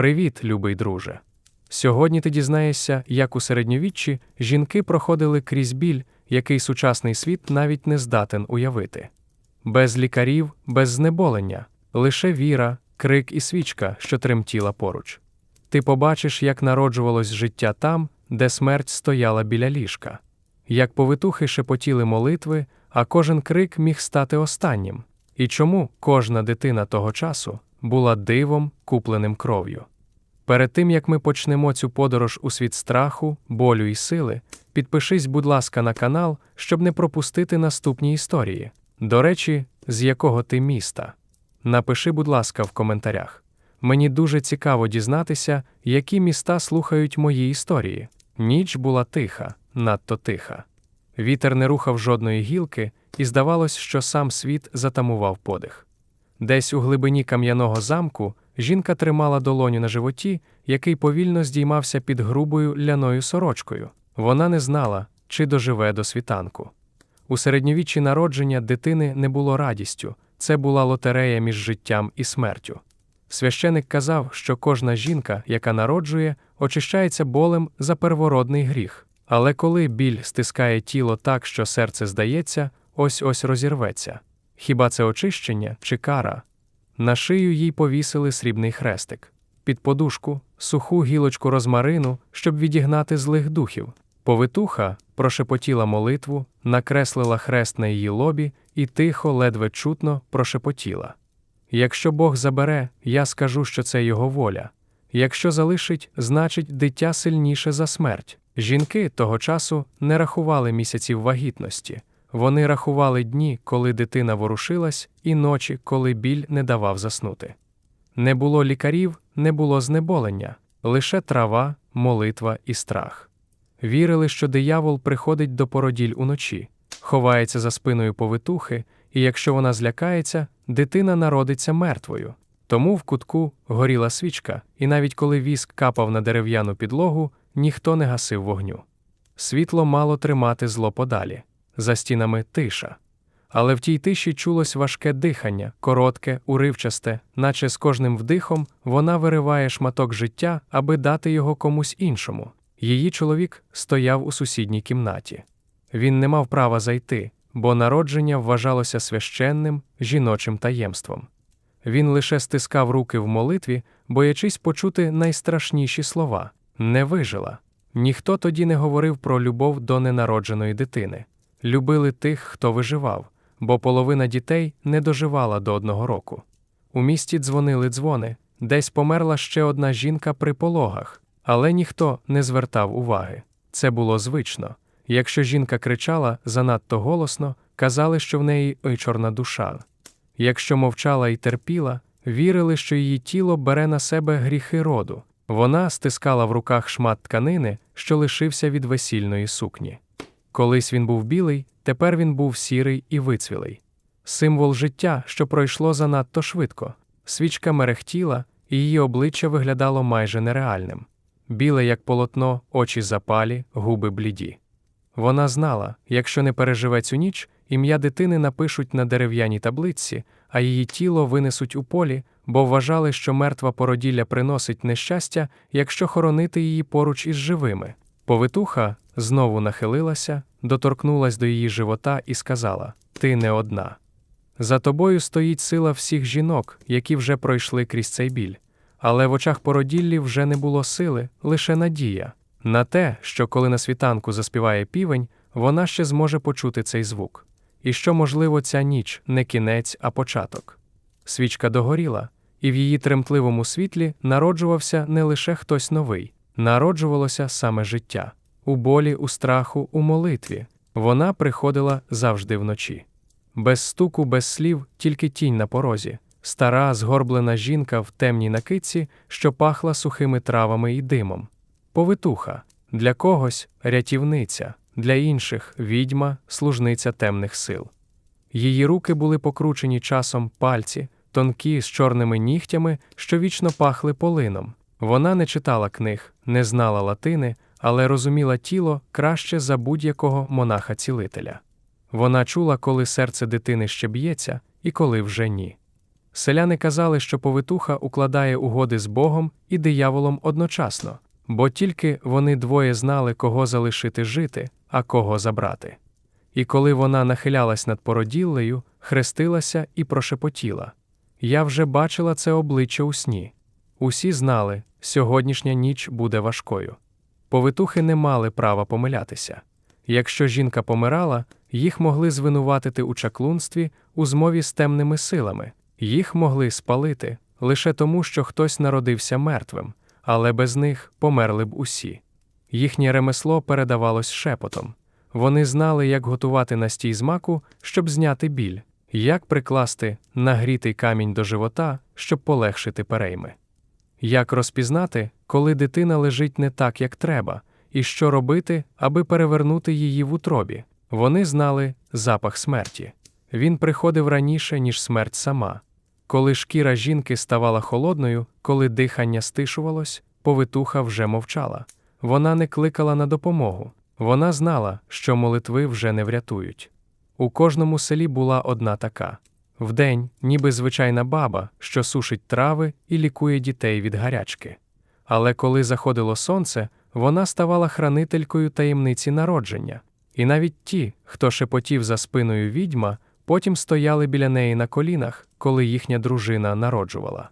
Привіт, любий друже. Сьогодні ти дізнаєшся, як у середньовіччі жінки проходили крізь біль, який сучасний світ навіть не здатен уявити. Без лікарів, без знеболення, лише віра, крик і свічка, що тремтіла поруч. Ти побачиш, як народжувалось життя там, де смерть стояла біля ліжка, як повитухи шепотіли молитви, а кожен крик міг стати останнім, і чому кожна дитина того часу була дивом, купленим кров'ю. Перед тим як ми почнемо цю подорож у світ страху, болю і сили, підпишись, будь ласка, на канал, щоб не пропустити наступні історії. До речі, з якого ти міста. Напиши, будь ласка, в коментарях. Мені дуже цікаво дізнатися, які міста слухають мої історії. Ніч була тиха, надто тиха. Вітер не рухав жодної гілки, і здавалось, що сам світ затамував подих. Десь у глибині кам'яного замку жінка тримала долоню на животі, який повільно здіймався під грубою ляною сорочкою. Вона не знала, чи доживе до світанку. У середньовіччі народження дитини не було радістю, це була лотерея між життям і смертю. Священик казав, що кожна жінка, яка народжує, очищається болем за первородний гріх. Але коли біль стискає тіло так, що серце здається, ось ось розірветься. Хіба це очищення чи кара? На шию їй повісили срібний хрестик, під подушку, суху гілочку розмарину, щоб відігнати злих духів. Повитуха прошепотіла молитву, накреслила хрест на її лобі і тихо, ледве чутно прошепотіла. Якщо Бог забере, я скажу, що це його воля. Якщо залишить, значить, дитя сильніше за смерть. Жінки того часу не рахували місяців вагітності. Вони рахували дні, коли дитина ворушилась, і ночі, коли біль не давав заснути. Не було лікарів, не було знеболення, лише трава, молитва і страх. Вірили, що диявол приходить до породіль уночі, ховається за спиною повитухи, і якщо вона злякається, дитина народиться мертвою. Тому в кутку горіла свічка, і навіть коли віск капав на дерев'яну підлогу, ніхто не гасив вогню. Світло мало тримати зло подалі за стінами тиша. Але в тій тиші чулось важке дихання, коротке, уривчасте, наче з кожним вдихом вона вириває шматок життя, аби дати його комусь іншому. Її чоловік стояв у сусідній кімнаті. Він не мав права зайти, бо народження вважалося священним жіночим таємством. Він лише стискав руки в молитві, боячись почути найстрашніші слова не вижила. Ніхто тоді не говорив про любов до ненародженої дитини любили тих, хто виживав, бо половина дітей не доживала до одного року. У місті дзвонили дзвони, десь померла ще одна жінка при пологах, але ніхто не звертав уваги. Це було звично. Якщо жінка кричала занадто голосно, казали, що в неї ой чорна душа. Якщо мовчала і терпіла, вірили, що її тіло бере на себе гріхи роду. Вона стискала в руках шмат тканини, що лишився від весільної сукні. Колись він був білий, тепер він був сірий і вицвілий. Символ життя, що пройшло занадто швидко. Свічка мерехтіла, і її обличчя виглядало майже нереальним. Біле, як полотно, очі запалі, губи бліді. Вона знала, якщо не переживе цю ніч, ім'я дитини напишуть на дерев'яній таблиці, а її тіло винесуть у полі, бо вважали, що мертва породілля приносить нещастя, якщо хоронити її поруч із живими. Повитуха знову нахилилася, доторкнулась до її живота і сказала: Ти не одна. За тобою стоїть сила всіх жінок, які вже пройшли крізь цей біль. Але в очах породіллі вже не було сили, лише надія на те, що коли на світанку заспіває півень, вона ще зможе почути цей звук. І що, можливо, ця ніч не кінець, а початок. Свічка догоріла, і в її тремтливому світлі народжувався не лише хтось новий, народжувалося саме життя. У болі, у страху, у молитві. Вона приходила завжди вночі. Без стуку, без слів, тільки тінь на порозі, стара, згорблена жінка в темній накидці, що пахла сухими травами і димом. Повитуха для когось рятівниця, для інших відьма, служниця темних сил. Її руки були покручені часом пальці, тонкі з чорними нігтями, що вічно пахли полином. Вона не читала книг, не знала латини, але розуміла тіло краще за будь-якого монаха-цілителя. Вона чула, коли серце дитини ще б'ється і коли вже ні. Селяни казали, що повитуха укладає угоди з Богом і дияволом одночасно, бо тільки вони двоє знали, кого залишити жити, а кого забрати. І коли вона нахилялась над породіллею, хрестилася і прошепотіла. Я вже бачила це обличчя у сні. Усі знали, сьогоднішня ніч буде важкою. Повитухи не мали права помилятися. Якщо жінка помирала, їх могли звинуватити у чаклунстві у змові з темними силами, їх могли спалити лише тому, що хтось народився мертвим, але без них померли б усі. Їхнє ремесло передавалось шепотом. Вони знали, як готувати настій з маку, щоб зняти біль, як прикласти нагрітий камінь до живота, щоб полегшити перейми. Як розпізнати, коли дитина лежить не так, як треба, і що робити, аби перевернути її в утробі? Вони знали запах смерті. Він приходив раніше, ніж смерть сама. Коли шкіра жінки ставала холодною, коли дихання стишувалось, повитуха вже мовчала. Вона не кликала на допомогу. Вона знала, що молитви вже не врятують. У кожному селі була одна така вдень, ніби звичайна баба, що сушить трави і лікує дітей від гарячки. Але коли заходило сонце, вона ставала хранителькою таємниці народження, і навіть ті, хто шепотів за спиною відьма, потім стояли біля неї на колінах, коли їхня дружина народжувала.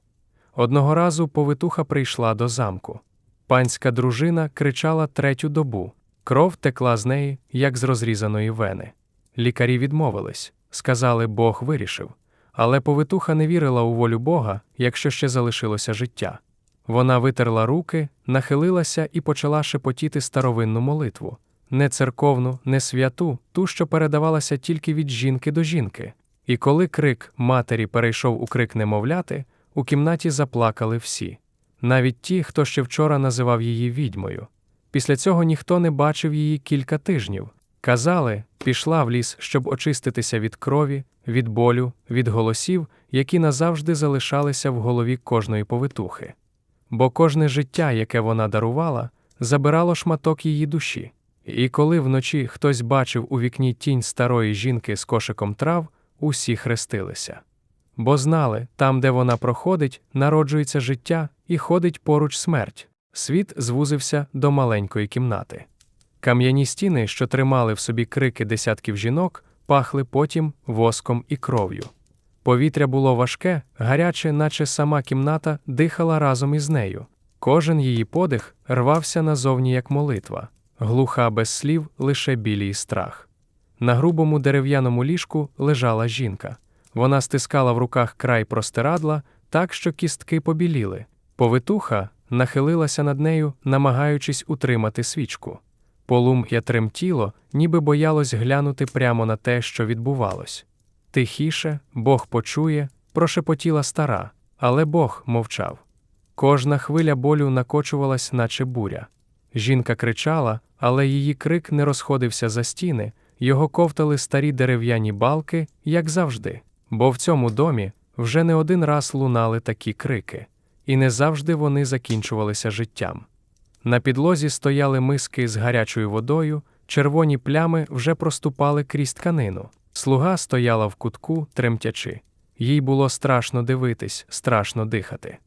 Одного разу повитуха прийшла до замку. Панська дружина кричала третю добу, кров текла з неї, як з розрізаної вени. Лікарі відмовились, сказали, Бог вирішив. Але повитуха не вірила у волю Бога, якщо ще залишилося життя. Вона витерла руки, нахилилася і почала шепотіти старовинну молитву не церковну, не святу, ту, що передавалася тільки від жінки до жінки. І коли крик матері перейшов у крик немовляти, у кімнаті заплакали всі, навіть ті, хто ще вчора називав її відьмою. Після цього ніхто не бачив її кілька тижнів. Казали, пішла в ліс, щоб очиститися від крові, від болю, від голосів, які назавжди залишалися в голові кожної повитухи. Бо кожне життя, яке вона дарувала, забирало шматок її душі. І коли вночі хтось бачив у вікні тінь старої жінки з кошиком трав, усі хрестилися. Бо знали, там, де вона проходить, народжується життя і ходить поруч смерть. Світ звузився до маленької кімнати. Кам'яні стіни, що тримали в собі крики десятків жінок, пахли потім воском і кров'ю. Повітря було важке, гаряче, наче сама кімната дихала разом із нею. Кожен її подих рвався назовні як молитва, глуха без слів, лише білій страх. На грубому дерев'яному ліжку лежала жінка. Вона стискала в руках край простирадла так, що кістки побіліли. Повитуха нахилилася над нею, намагаючись утримати свічку. Полум'я тремтіло, ніби боялось глянути прямо на те, що відбувалось. Тихіше, Бог почує, прошепотіла стара, але Бог мовчав. Кожна хвиля болю накочувалась, наче буря. Жінка кричала, але її крик не розходився за стіни, його ковтали старі дерев'яні балки, як завжди, бо в цьому домі вже не один раз лунали такі крики, і не завжди вони закінчувалися життям. На підлозі стояли миски з гарячою водою, червоні плями вже проступали крізь тканину. Слуга стояла в кутку, тремтячи. Їй було страшно дивитись, страшно дихати.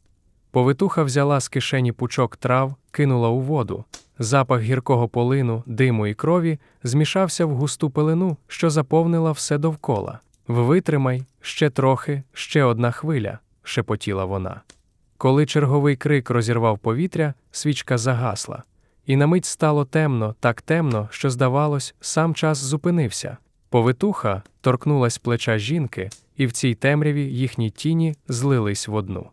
Повитуха взяла з кишені пучок трав, кинула у воду. Запах гіркого полину, диму і крові змішався в густу пелену, що заповнила все довкола. Витримай, ще трохи, ще одна хвиля, шепотіла вона. Коли черговий крик розірвав повітря, свічка загасла, і на мить стало темно, так темно, що, здавалось, сам час зупинився. Повитуха торкнулась плеча жінки, і в цій темряві їхні тіні злились в одну.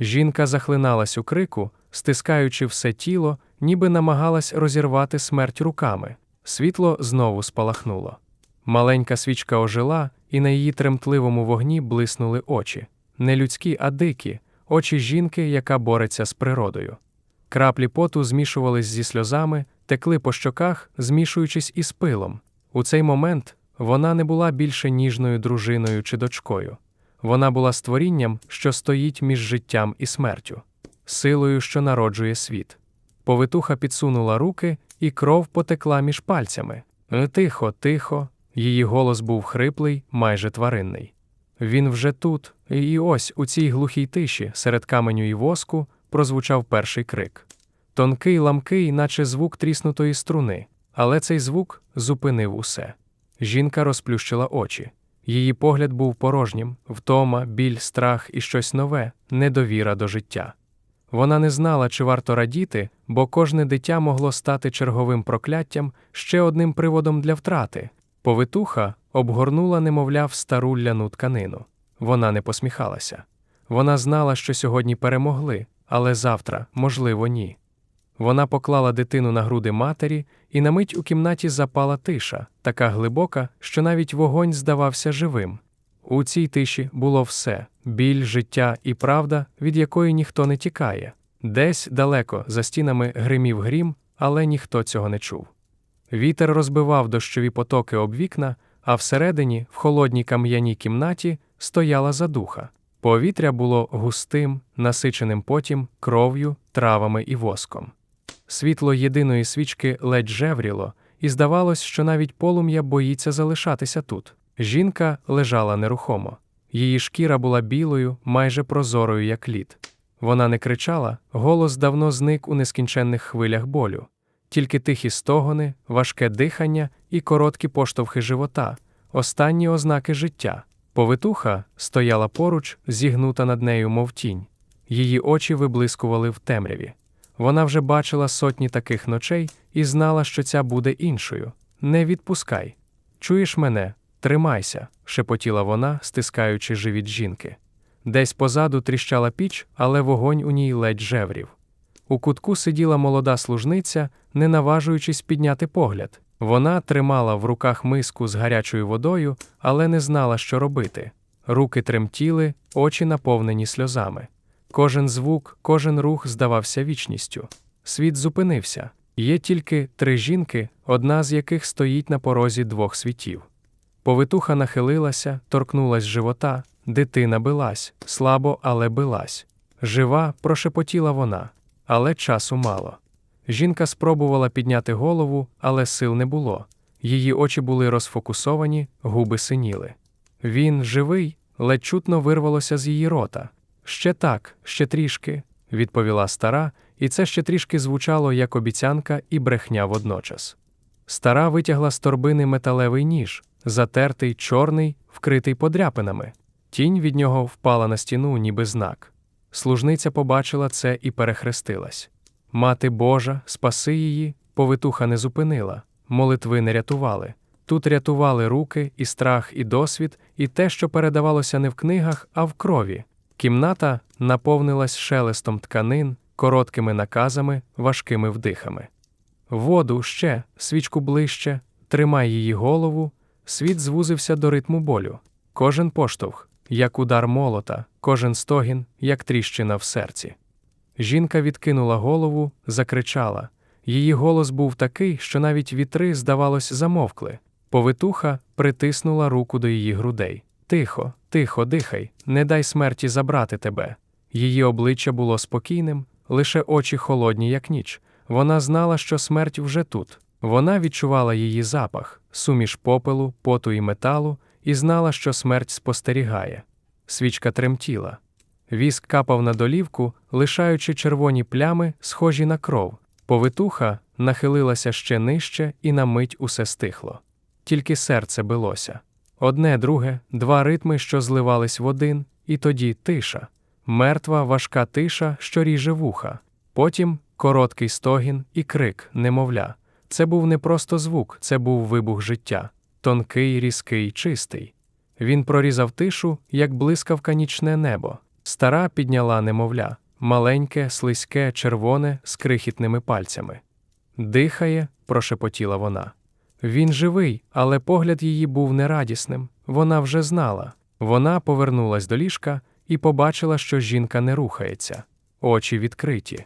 Жінка захлиналась у крику, стискаючи все тіло, ніби намагалась розірвати смерть руками. Світло знову спалахнуло. Маленька свічка ожила, і на її тремтливому вогні блиснули очі не людські, а дикі, очі жінки, яка бореться з природою. Краплі поту змішувались зі сльозами, текли по щоках, змішуючись із пилом. У цей момент вона не була більше ніжною дружиною чи дочкою. Вона була створінням, що стоїть між життям і смертю, силою, що народжує світ. Повитуха підсунула руки, і кров потекла між пальцями. Тихо, тихо, її голос був хриплий, майже тваринний. Він вже тут, і ось у цій глухій тиші, серед каменю і воску, прозвучав перший крик. Тонкий, ламкий, наче звук тріснутої струни, але цей звук зупинив усе. Жінка розплющила очі. Її погляд був порожнім, втома, біль, страх і щось нове, недовіра до життя. Вона не знала, чи варто радіти, бо кожне дитя могло стати черговим прокляттям, ще одним приводом для втрати. Повитуха обгорнула, немовля, в стару ляну тканину. Вона не посміхалася. Вона знала, що сьогодні перемогли, але завтра, можливо, ні. Вона поклала дитину на груди матері, і на мить у кімнаті запала тиша, така глибока, що навіть вогонь здавався живим. У цій тиші було все біль, життя і правда, від якої ніхто не тікає. Десь далеко за стінами гримів грім, але ніхто цього не чув. Вітер розбивав дощові потоки об вікна, а всередині, в холодній кам'яній кімнаті, стояла задуха. Повітря було густим, насиченим потім, кров'ю, травами і воском. Світло єдиної свічки ледь жевріло, і здавалось, що навіть полум'я боїться залишатися тут. Жінка лежала нерухомо. Її шкіра була білою, майже прозорою, як лід. Вона не кричала, голос давно зник у нескінченних хвилях болю, тільки тихі стогони, важке дихання і короткі поштовхи живота, останні ознаки життя. Повитуха стояла поруч, зігнута над нею, мов тінь. Її очі виблискували в темряві. Вона вже бачила сотні таких ночей і знала, що ця буде іншою. Не відпускай. Чуєш мене? Тримайся, шепотіла вона, стискаючи живіт жінки. Десь позаду тріщала піч, але вогонь у ній ледь жеврів. У кутку сиділа молода служниця, не наважуючись підняти погляд. Вона тримала в руках миску з гарячою водою, але не знала, що робити. Руки тремтіли, очі наповнені сльозами. Кожен звук, кожен рух здавався вічністю. Світ зупинився. Є тільки три жінки, одна з яких стоїть на порозі двох світів. Повитуха нахилилася, торкнулась живота, дитина билась, слабо, але билась. Жива, прошепотіла вона, але часу мало. Жінка спробувала підняти голову, але сил не було. Її очі були розфокусовані, губи синіли. Він живий, ледь чутно вирвалося з її рота. Ще так, ще трішки, відповіла стара, і це ще трішки звучало як обіцянка і брехня водночас. Стара витягла з торбини металевий ніж, затертий, чорний, вкритий подряпинами. Тінь від нього впала на стіну, ніби знак. Служниця побачила це і перехрестилась. Мати Божа, спаси її, повитуха не зупинила, молитви не рятували. Тут рятували руки, і страх, і досвід, і те, що передавалося не в книгах, а в крові. Кімната наповнилась шелестом тканин, короткими наказами, важкими вдихами. Воду ще, свічку ближче, тримай її голову, світ звузився до ритму болю. Кожен поштовх, як удар молота, кожен стогін, як тріщина в серці. Жінка відкинула голову, закричала. Її голос був такий, що навіть вітри, здавалось, замовкли. Повитуха притиснула руку до її грудей. Тихо, тихо, дихай, не дай смерті забрати тебе. Її обличчя було спокійним, лише очі холодні, як ніч. Вона знала, що смерть вже тут. Вона відчувала її запах, суміш попелу, поту і металу, і знала, що смерть спостерігає. Свічка тремтіла. Віск капав на долівку, лишаючи червоні плями, схожі на кров. Повитуха нахилилася ще нижче, і на мить усе стихло. Тільки серце билося. Одне, друге, два ритми, що зливались в один, і тоді тиша, мертва, важка тиша, що ріже вуха. Потім короткий стогін і крик, немовля. Це був не просто звук, це був вибух життя, тонкий, різкий, чистий. Він прорізав тишу, як блискавка нічне небо. Стара підняла немовля, маленьке, слизьке, червоне, з крихітними пальцями. Дихає, прошепотіла вона. Він живий, але погляд її був нерадісним. Вона вже знала. Вона повернулась до ліжка і побачила, що жінка не рухається, очі відкриті.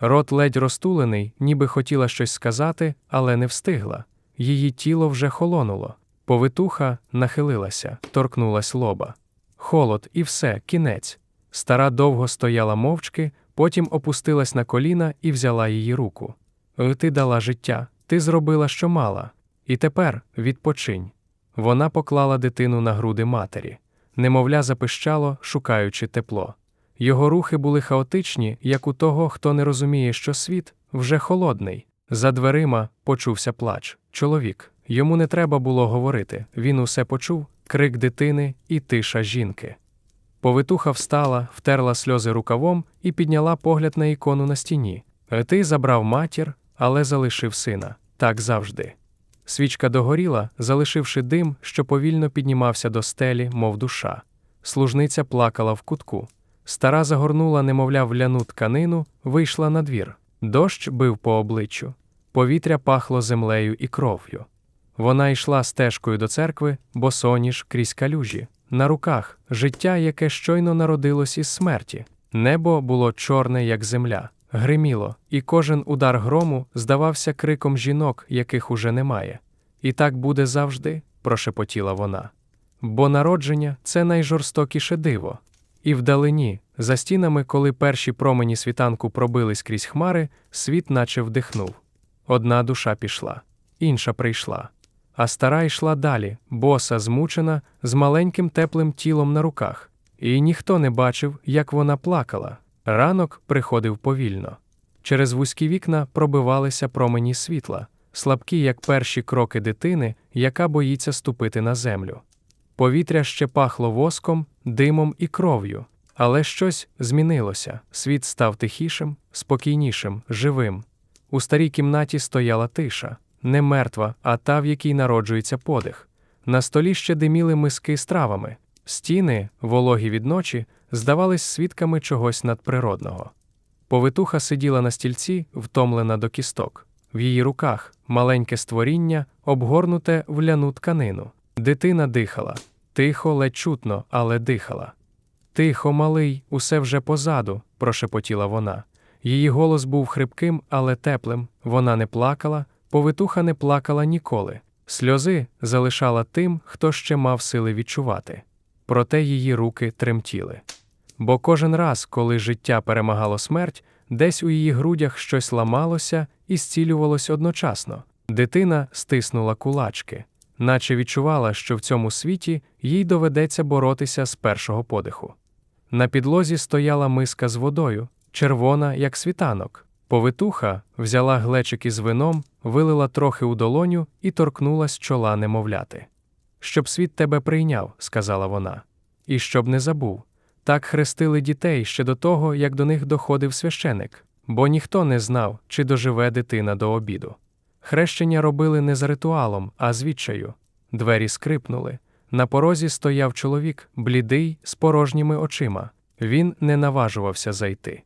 Рот ледь розтулений, ніби хотіла щось сказати, але не встигла. Її тіло вже холонуло. Повитуха нахилилася, торкнулась лоба. Холод, і все, кінець. Стара довго стояла мовчки, потім опустилась на коліна і взяла її руку. «Е, ти дала життя, ти зробила, що мала. І тепер відпочинь. Вона поклала дитину на груди матері. немовля запищало, шукаючи тепло. Його рухи були хаотичні, як у того, хто не розуміє, що світ вже холодний. За дверима почувся плач. Чоловік. Йому не треба було говорити. Він усе почув крик дитини і тиша жінки. Повитуха встала, втерла сльози рукавом і підняла погляд на ікону на стіні. Ти забрав матір, але залишив сина. Так завжди. Свічка догоріла, залишивши дим, що повільно піднімався до стелі, мов душа. Служниця плакала в кутку. Стара загорнула, немовля, в ляну тканину, вийшла на двір. Дощ бив по обличчю. Повітря пахло землею і кров'ю. Вона йшла стежкою до церкви, босоніж крізь калюжі, на руках життя, яке щойно народилось із смерті. Небо було чорне, як земля, гриміло, і кожен удар грому здавався криком жінок, яких уже немає. І так буде завжди, прошепотіла вона. Бо народження це найжорстокіше диво. І вдалині, за стінами, коли перші промені світанку пробились крізь хмари, світ наче вдихнув. Одна душа пішла, інша прийшла. А стара йшла далі, боса, змучена, з маленьким теплим тілом на руках, і ніхто не бачив, як вона плакала. Ранок приходив повільно. Через вузькі вікна пробивалися промені світла, слабкі, як перші кроки дитини, яка боїться ступити на землю. Повітря ще пахло воском, димом і кров'ю, але щось змінилося. Світ став тихішим, спокійнішим, живим. У старій кімнаті стояла тиша, не мертва, а та, в якій народжується подих. На столі ще диміли миски з травами. Стіни, вологі від ночі, здавались свідками чогось надприродного. Повитуха сиділа на стільці, втомлена до кісток. В її руках маленьке створіння, обгорнуте в ляну тканину. Дитина дихала, тихо, ледь чутно, але дихала. Тихо, малий, усе вже позаду, прошепотіла вона. Її голос був хрипким, але теплим. Вона не плакала, повитуха не плакала ніколи. Сльози залишала тим, хто ще мав сили відчувати. Проте її руки тремтіли. Бо кожен раз, коли життя перемагало смерть, десь у її грудях щось ламалося і зцілювалось одночасно. Дитина стиснула кулачки, наче відчувала, що в цьому світі їй доведеться боротися з першого подиху. На підлозі стояла миска з водою, червона, як світанок. Повитуха взяла глечик із вином, вилила трохи у долоню і торкнулась чола немовляти. Щоб світ тебе прийняв, сказала вона, і щоб не забув. Так хрестили дітей ще до того, як до них доходив священик, бо ніхто не знав, чи доживе дитина до обіду. Хрещення робили не за ритуалом, а з відчаю. Двері скрипнули. На порозі стояв чоловік, блідий, з порожніми очима. Він не наважувався зайти.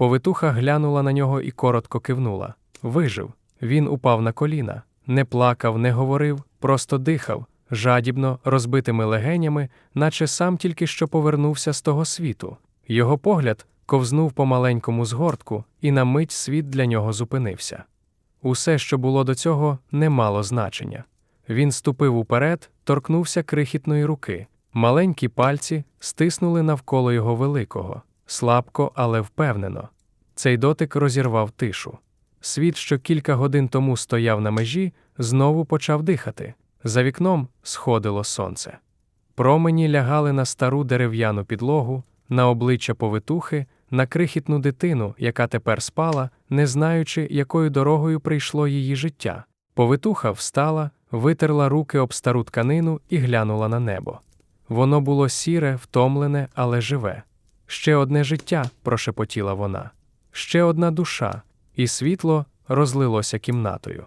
Повитуха глянула на нього і коротко кивнула. Вижив. Він упав на коліна, не плакав, не говорив, просто дихав, жадібно, розбитими легенями, наче сам тільки що повернувся з того світу. Його погляд ковзнув по маленькому згортку, і на мить світ для нього зупинився. Усе, що було до цього, не мало значення. Він ступив уперед, торкнувся крихітної руки. Маленькі пальці стиснули навколо його великого, слабко, але впевнено. Цей дотик розірвав тишу. Світ, що кілька годин тому стояв на межі, знову почав дихати. За вікном сходило сонце. Промені лягали на стару дерев'яну підлогу, на обличчя повитухи, на крихітну дитину, яка тепер спала, не знаючи, якою дорогою прийшло її життя. Повитуха встала, витерла руки об стару тканину і глянула на небо. Воно було сіре, втомлене, але живе. Ще одне життя, прошепотіла вона, ще одна душа, і світло розлилося кімнатою.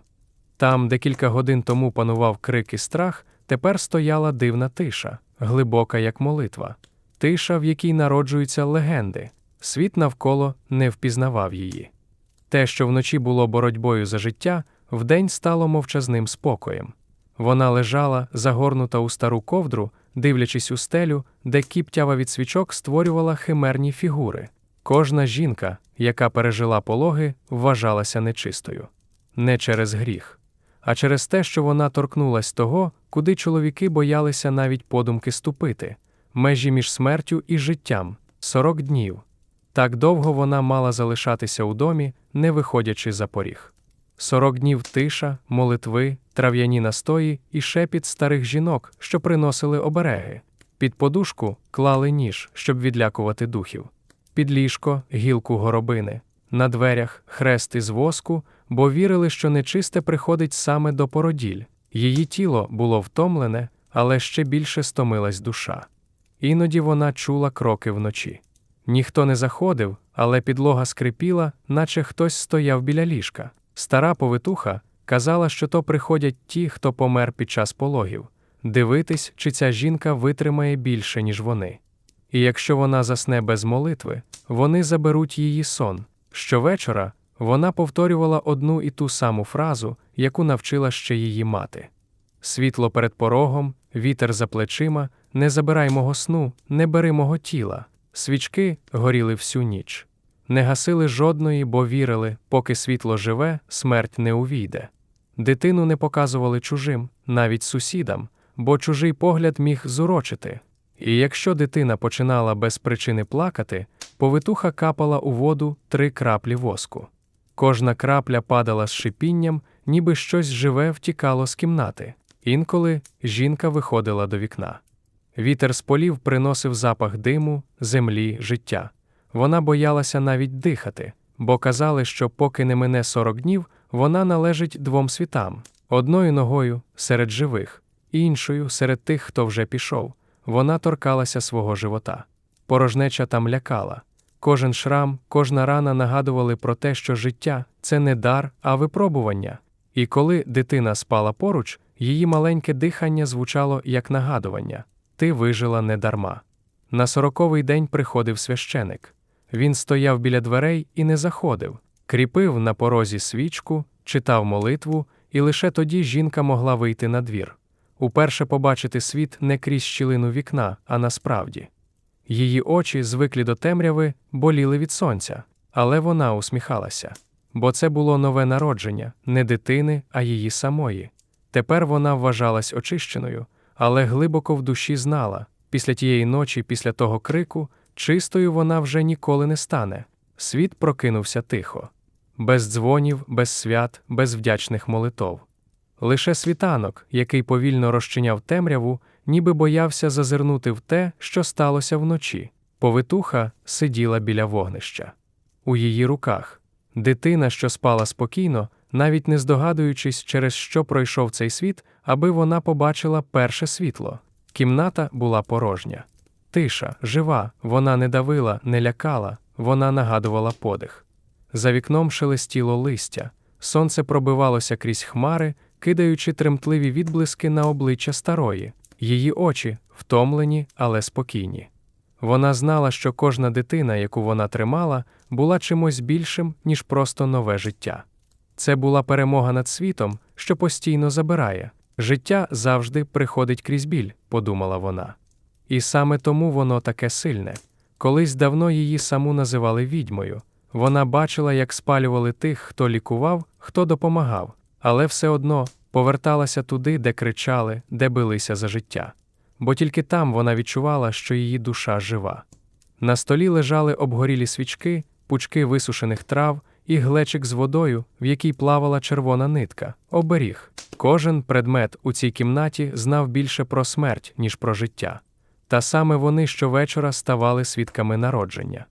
Там, де кілька годин тому панував крик і страх, тепер стояла дивна тиша, глибока, як молитва, тиша, в якій народжуються легенди. Світ навколо не впізнавав її. Те, що вночі було боротьбою за життя, вдень стало мовчазним спокоєм. Вона лежала, загорнута у стару ковдру, дивлячись у стелю, де кіптява від свічок створювала химерні фігури. Кожна жінка, яка пережила пологи, вважалася нечистою. Не через гріх, а через те, що вона торкнулась того, куди чоловіки боялися навіть подумки ступити, межі між смертю і життям сорок днів. Так довго вона мала залишатися у домі, не виходячи за поріг. Сорок днів тиша, молитви, трав'яні настої і шепіт старих жінок, що приносили обереги. Під подушку клали ніж, щоб відлякувати духів, під ліжко гілку горобини, на дверях хрест із воску, бо вірили, що нечисте приходить саме до породіль. Її тіло було втомлене, але ще більше стомилась душа. Іноді вона чула кроки вночі. Ніхто не заходив, але підлога скрипіла, наче хтось стояв біля ліжка. Стара повитуха казала, що то приходять ті, хто помер під час пологів, дивитись, чи ця жінка витримає більше, ніж вони. І якщо вона засне без молитви, вони заберуть її сон. Щовечора вона повторювала одну і ту саму фразу, яку навчила ще її мати. Світло перед порогом, вітер за плечима, не забирай мого сну, не бери мого тіла. Свічки горіли всю ніч. Не гасили жодної, бо вірили, поки світло живе, смерть не увійде. Дитину не показували чужим, навіть сусідам, бо чужий погляд міг зурочити. І якщо дитина починала без причини плакати, повитуха капала у воду три краплі воску. Кожна крапля падала з шипінням, ніби щось живе втікало з кімнати. Інколи жінка виходила до вікна. Вітер з полів приносив запах диму, землі, життя. Вона боялася навіть дихати, бо казали, що поки не мине сорок днів, вона належить двом світам одною ногою серед живих, іншою серед тих, хто вже пішов. Вона торкалася свого живота. Порожнеча там лякала. Кожен шрам, кожна рана нагадували про те, що життя це не дар, а випробування. І коли дитина спала поруч, її маленьке дихання звучало як нагадування ти вижила недарма. На сороковий день приходив священик. Він стояв біля дверей і не заходив, кріпив на порозі свічку, читав молитву, і лише тоді жінка могла вийти на двір. Уперше побачити світ не крізь щілину вікна, а насправді. Її очі, звиклі до темряви, боліли від сонця, але вона усміхалася. Бо це було нове народження, не дитини, а її самої. Тепер вона вважалась очищеною, але глибоко в душі знала після тієї ночі, після того крику, чистою вона вже ніколи не стане. Світ прокинувся тихо, без дзвонів, без свят, без вдячних молитов. Лише світанок, який повільно розчиняв темряву, ніби боявся зазирнути в те, що сталося вночі. Повитуха сиділа біля вогнища. У її руках дитина, що спала спокійно, навіть не здогадуючись, через що пройшов цей світ, аби вона побачила перше світло. Кімната була порожня. Тиша, жива, вона не давила, не лякала, вона нагадувала подих. За вікном шелестіло листя, сонце пробивалося крізь хмари, кидаючи тремтливі відблиски на обличчя старої, її очі втомлені, але спокійні. Вона знала, що кожна дитина, яку вона тримала, була чимось більшим, ніж просто нове життя. Це була перемога над світом, що постійно забирає. Життя завжди приходить крізь біль, подумала вона. І саме тому воно таке сильне. Колись давно її саму називали відьмою. Вона бачила, як спалювали тих, хто лікував, хто допомагав, але все одно поверталася туди, де кричали, де билися за життя. Бо тільки там вона відчувала, що її душа жива. На столі лежали обгорілі свічки, пучки висушених трав і глечик з водою, в якій плавала червона нитка, оберіг. Кожен предмет у цій кімнаті знав більше про смерть, ніж про життя. Та саме вони щовечора ставали свідками народження.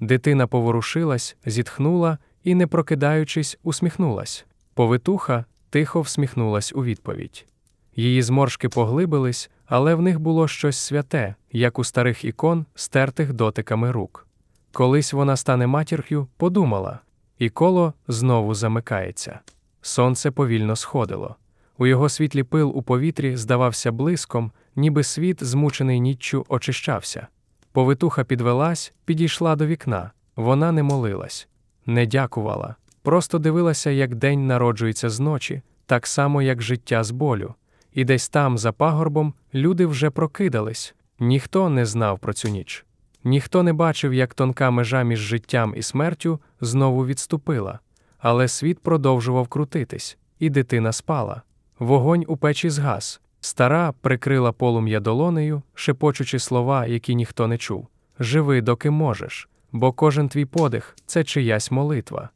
Дитина поворушилась, зітхнула і, не прокидаючись, усміхнулась. Повитуха тихо всміхнулась у відповідь. Її зморшки поглибились, але в них було щось святе, як у старих ікон, стертих дотиками рук. Колись вона стане матір'ю, подумала, і коло знову замикається. Сонце повільно сходило. У його світлі пил у повітрі здавався блиском, ніби світ, змучений ніччю, очищався. Повитуха підвелась, підійшла до вікна. Вона не молилась, не дякувала, просто дивилася, як день народжується з ночі, так само, як життя з болю. І десь там, за пагорбом, люди вже прокидались. Ніхто не знав про цю ніч. Ніхто не бачив, як тонка межа між життям і смертю знову відступила, але світ продовжував крутитись, і дитина спала. Вогонь у печі згас. Стара прикрила полум'я долонею, шепочучи слова, які ніхто не чув Живи, доки можеш, бо кожен твій подих це чиясь молитва.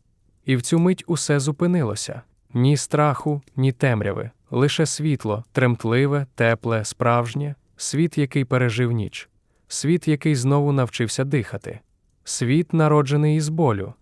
І в цю мить усе зупинилося ні страху, ні темряви, лише світло, тремтливе, тепле, справжнє, світ, який пережив ніч, світ, який знову навчився дихати, світ, народжений із болю,